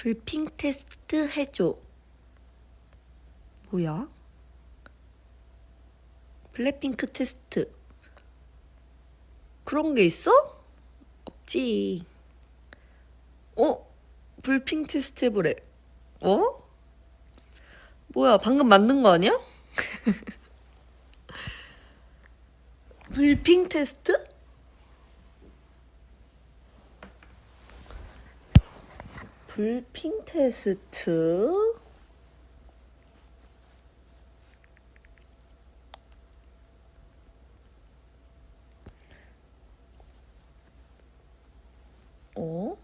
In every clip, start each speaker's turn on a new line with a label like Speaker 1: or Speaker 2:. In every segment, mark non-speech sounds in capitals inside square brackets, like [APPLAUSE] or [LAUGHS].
Speaker 1: 불핑 테스트 해줘. 뭐야? 블랙핑크 테스트. 그런 게 있어? 없지. 어? 불핑 테스트 해보래. 어? 뭐야, 방금 만든 거 아니야? [LAUGHS] 불핑 테스트? 불핑 테스트? 어?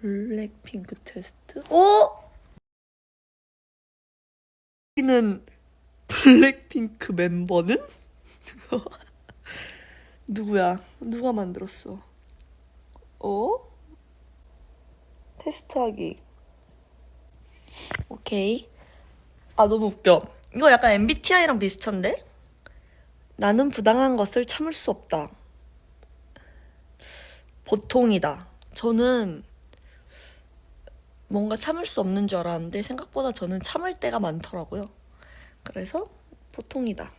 Speaker 1: 블랙핑크 테스트? 어? 여기는 블랙핑크 멤버는? [LAUGHS] 누구야? 누가 만들었어? 어? 테스트하기. 오케이. 아, 너무 웃겨. 이거 약간 MBTI랑 비슷한데? 나는 부당한 것을 참을 수 없다. 보통이다. 저는 뭔가 참을 수 없는 줄 알았는데 생각보다 저는 참을 때가 많더라고요. 그래서 보통이다.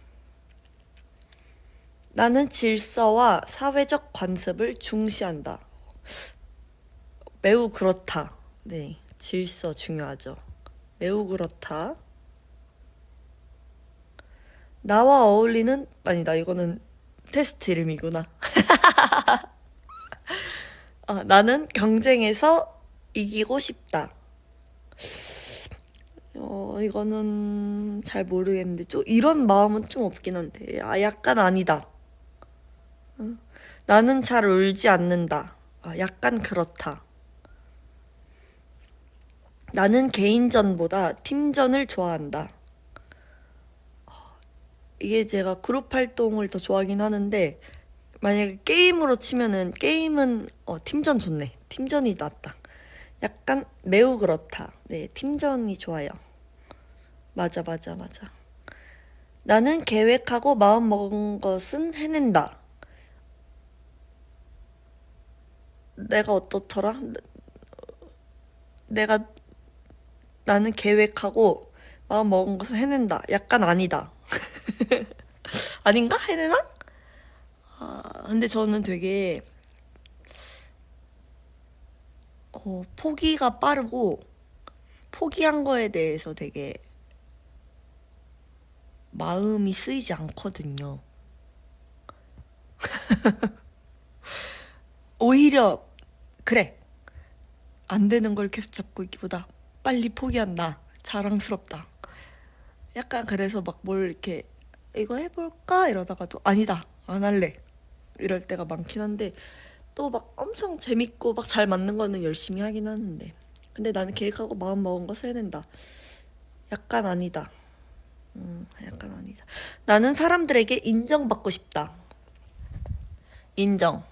Speaker 1: 나는 질서와 사회적 관습을 중시한다. 매우 그렇다. 네, 질서 중요하죠. 매우 그렇다. 나와 어울리는 아니다. 이거는 테스트 이름이구나. [LAUGHS] 아, 나는 경쟁에서 이기고 싶다. 어, 이거는 잘 모르겠는데, 좀 이런 마음은 좀 없긴 한데, 아, 약간 아니다. 어, 나는 잘 울지 않는다. 아, 약간 그렇다. 나는 개인전보다 팀전을 좋아한다. 이게 제가 그룹 활동을 더 좋아하긴 하는데, 만약에 게임으로 치면은 게임은 어, 팀전 좋네. 팀전이 낫다. 약간 매우 그렇다. 네, 팀전이 좋아요. 맞아, 맞아, 맞아. 나는 계획하고 마음 먹은 것은 해낸다. 내가 어떻더라? 내가 나는 계획하고 마음 먹은 것을 해낸다. 약간 아니다. [LAUGHS] 아닌가? 해내나? 아, 근데 저는 되게 어, 포기가 빠르고 포기한 거에 대해서 되게 마음이 쓰이지 않거든요. [LAUGHS] 오히려 그래 안 되는 걸 계속 잡고 있기보다 빨리 포기한다. 자랑스럽다. 약간 그래서 막 뭘 이렇게 이거 해볼까? 이러다가도 아니다. 안 할래. 이럴 때가 많긴 한데 또 막 엄청 재밌고 막 잘 맞는 거는 열심히 하긴 하는데. 근데 나는 계획하고 마음 먹은 거 해낸다. 약간 아니다. 음 약간 아니다. 나는 사람들에게 인정받고 싶다. 인정.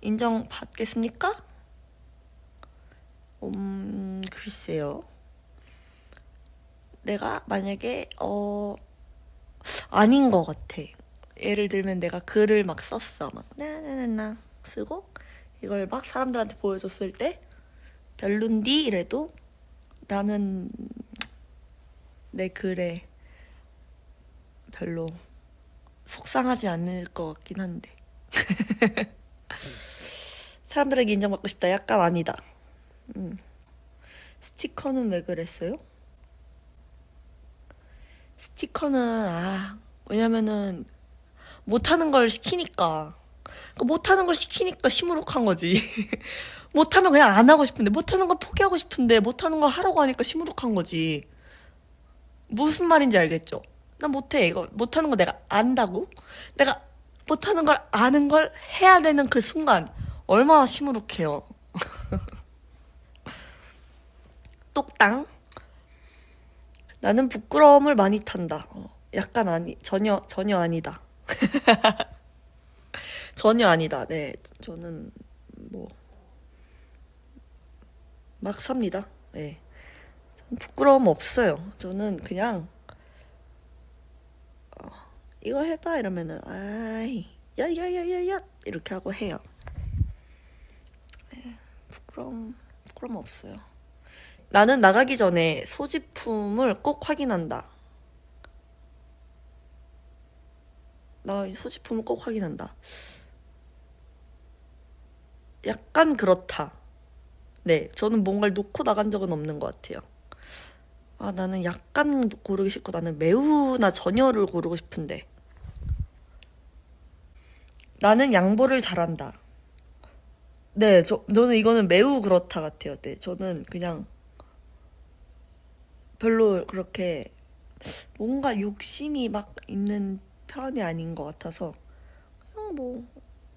Speaker 1: 인정 받겠습니까? 음, 글쎄요. 내가 만약에, 어, 아닌 것 같아. 예를 들면 내가 글을 막 썼어. 막, 나나나나 쓰고, 이걸 막 사람들한테 보여줬을 때, 별론디? 이래도 나는 내 글에 별로 속상하지 않을 것 같긴 한데. [LAUGHS] 사람들에게 인정받고 싶다. 약간 아니다. 음. 스티커는 왜 그랬어요? 스티커는 아 왜냐면은 못하는 걸 시키니까 그러니까 못하는 걸 시키니까 시무룩한 거지. [LAUGHS] 못하면 그냥 안 하고 싶은데 못하는 걸 포기하고 싶은데 못하는 걸 하라고 하니까 시무룩한 거지. 무슨 말인지 알겠죠? 난 못해 이거 못하는 거 내가 안다고? 내가 못하는 걸 아는 걸 해야 되는 그 순간 얼마나 시무룩해요. [LAUGHS] 똑땅. 나는 부끄러움을 많이 탄다. 어, 약간 아니, 전혀, 전혀 아니다. [LAUGHS] 전혀 아니다. 네, 저는 뭐, 막 삽니다. 네. 전 부끄러움 없어요. 저는 그냥, 어, 이거 해봐. 이러면은, 아이, 야, 야, 야, 야, 야. 이렇게 하고 해요. 부끄럼 부끄럼 없어요. 나는 나가기 전에 소지품을 꼭 확인한다. 나 소지품을 꼭 확인한다. 약간 그렇다. 네, 저는 뭔가를 놓고 나간 적은 없는 것 같아요. 아, 나는 약간 고르기 싫고 나는 매우나 전혀를 고르고 싶은데. 나는 양보를 잘한다. 네, 저, 저는 이거는 매우 그렇다 같아요. 네, 저는 그냥 별로 그렇게 뭔가 욕심이 막 있는 편이 아닌 것 같아서 그냥 뭐,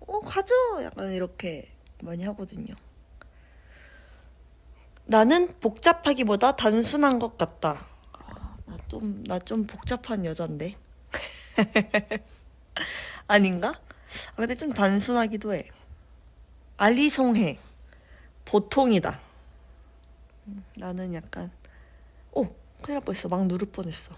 Speaker 1: 어, 가져! 약간 이렇게 많이 하거든요. 나는 복잡하기보다 단순한 것 같다. 아, 나 좀, 나 좀 복잡한 여잔데. [LAUGHS] 아닌가? 아, 근데 좀 단순하기도 해. 알리송해. 보통이다. 음, 나는 약간, 오! 큰일 날 뻔했어. 막 누를 뻔했어.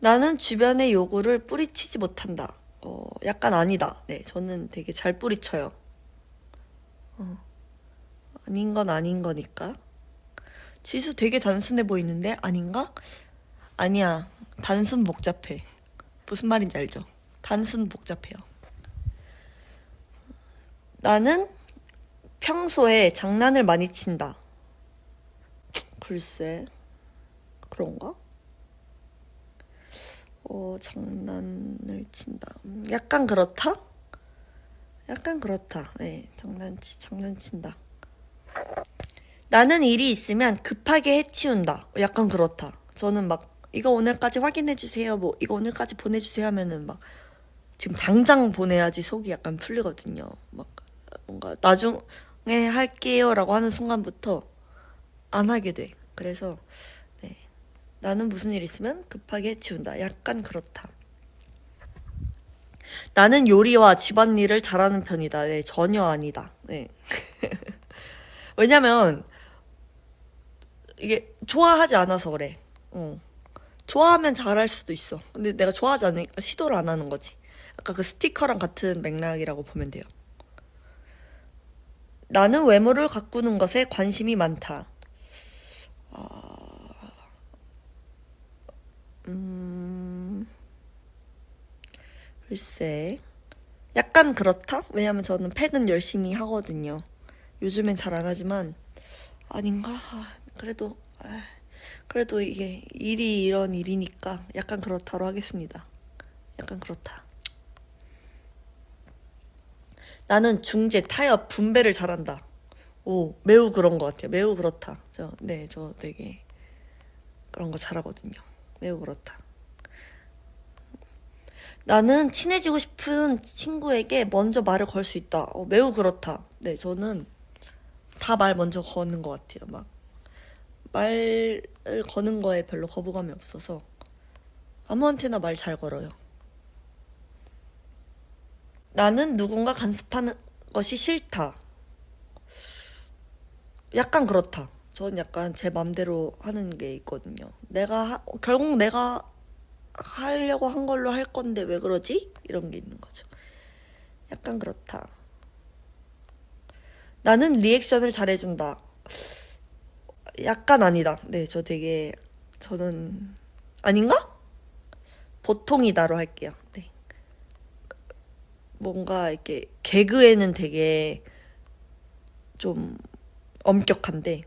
Speaker 1: 나는 주변의 요구를 뿌리치지 못한다. 어, 약간 아니다. 네, 저는 되게 잘 뿌리쳐요. 어, 아닌 건 아닌 거니까. 지수 되게 단순해 보이는데 아닌가? 아니야. 단순 복잡해. 무슨 말인지 알죠? 단순 복잡해요. 나는 평소에 장난을 많이 친다. 글쎄, 그런가? 어, 장난을 친다. 음, 약간 그렇다? 약간 그렇다. 네, 장난치, 장난친다. 나는 일이 있으면 급하게 해치운다. 약간 그렇다. 저는 막, 이거 오늘까지 확인해 주세요. 뭐, 이거 오늘까지 보내 주세요 하면은 막, 지금 당장 보내야지 속이 약간 풀리거든요. 막, 뭔가, 나중에 할게요라고 하는 순간부터 안 하게 돼. 그래서, 네. 나는 무슨 일 있으면 급하게 해치운다. 약간 그렇다. 나는 요리와 집안일을 잘하는 편이다. 네, 전혀 아니다. 네. [LAUGHS] 왜냐면, 이게 좋아하지 않아서 그래. 어. 좋아하면 잘할 수도 있어. 근데 내가 좋아하지 않으니까 시도를 안 하는 거지. 아까 그 스티커랑 같은 맥락이라고 보면 돼요. 나는 외모를 가꾸는 것에 관심이 많다. 음, 글쎄. 약간 그렇다? 왜냐면 저는 팩은 열심히 하거든요. 요즘엔 잘 안 하지만, 아닌가? 아, 그래도, 아, 그래도 이게 일이 이런 일이니까 약간 그렇다로 하겠습니다. 약간 그렇다. 나는 중재, 타협, 분배를 잘한다. 오, 매우 그런 것 같아요. 매우 그렇다. 저, 네, 저 되게 그런 거 잘하거든요. 매우 그렇다. 나는 친해지고 싶은 친구에게 먼저 말을 걸 수 있다. 어, 매우 그렇다. 네, 저는 다 말 먼저 거는 것 같아요. 막 말을 거는 거에 별로 거부감이 없어서 아무한테나 말 잘 걸어요. 나는 누군가 간섭하는 것이 싫다. 약간 그렇다. 전 약간 제 맘대로 하는 게 있거든요. 내가 하- 결국 내가 하려고 한 걸로 할 건데 왜 그러지? 이런 게 있는 거죠. 약간 그렇다. 나는 리액션을 잘해준다. 약간 아니다. 네, 저 되게 저는 아닌가? 보통이다로 할게요. 네. 뭔가 이렇게 개그에는 되게 좀 엄격한데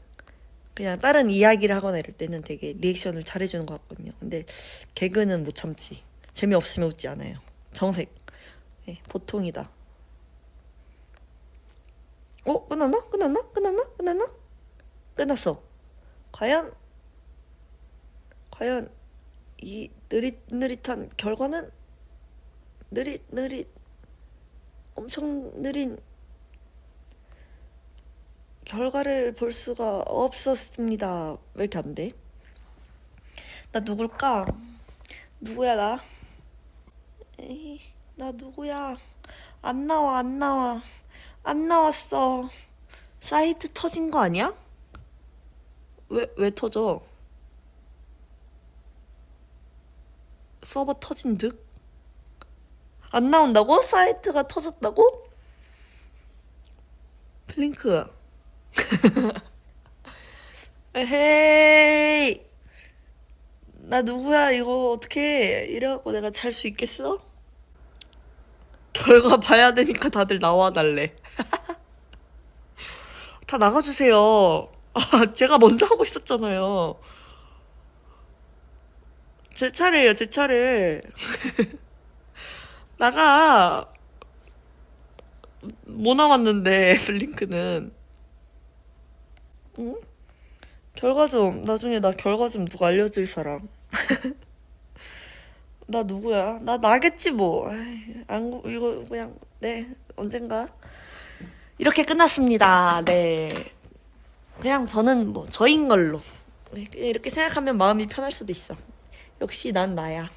Speaker 1: 그냥 다른 이야기를 하거나 이럴 때는 되게 리액션을 잘해주는 것 같거든요. 근데 개그는 못 참지. 재미없으면 웃지 않아요. 정색. 네, 보통이다. 어? 끝났나? 끝났나? 끝났나? 끝났나? 끝났어. 과연 과연 이 느릿느릿한 결과는 느릿느릿 엄청 느린 결과를 볼 수가 없었습니다. 왜 이렇게 안 돼? 나 누굴까? 누구야 나? 에이, 나 누구야? 안 나와 안 나와 안 나왔어. 사이트 터진 거 아니야? 왜 왜 터져? 서버 터진 듯? 안 나온다고? 사이트가 터졌다고? 플링크. 에헤이. 나 누구야, 이거 어떻게 이래갖고 내가 잘 수 있겠어? 결과 봐야 되니까 다들 나와달래. [LAUGHS] 다 나가주세요. 아, 제가 먼저 하고 있었잖아요. 제 차례예요, 제 차례. [LAUGHS] 나가. 뭐 남았는데, [LAUGHS] 블링크는. 응? 결과 좀, 나중에 나 결과 좀 누가 알려줄 사람. [LAUGHS] 나 누구야? 나 나겠지 뭐. 아이, 안, 이거 그냥, 네, 언젠가. 이렇게 끝났습니다. 네. 그냥 저는 뭐, 저인 걸로. 네, 이렇게 생각하면 마음이 편할 수도 있어. 역시 난 나야.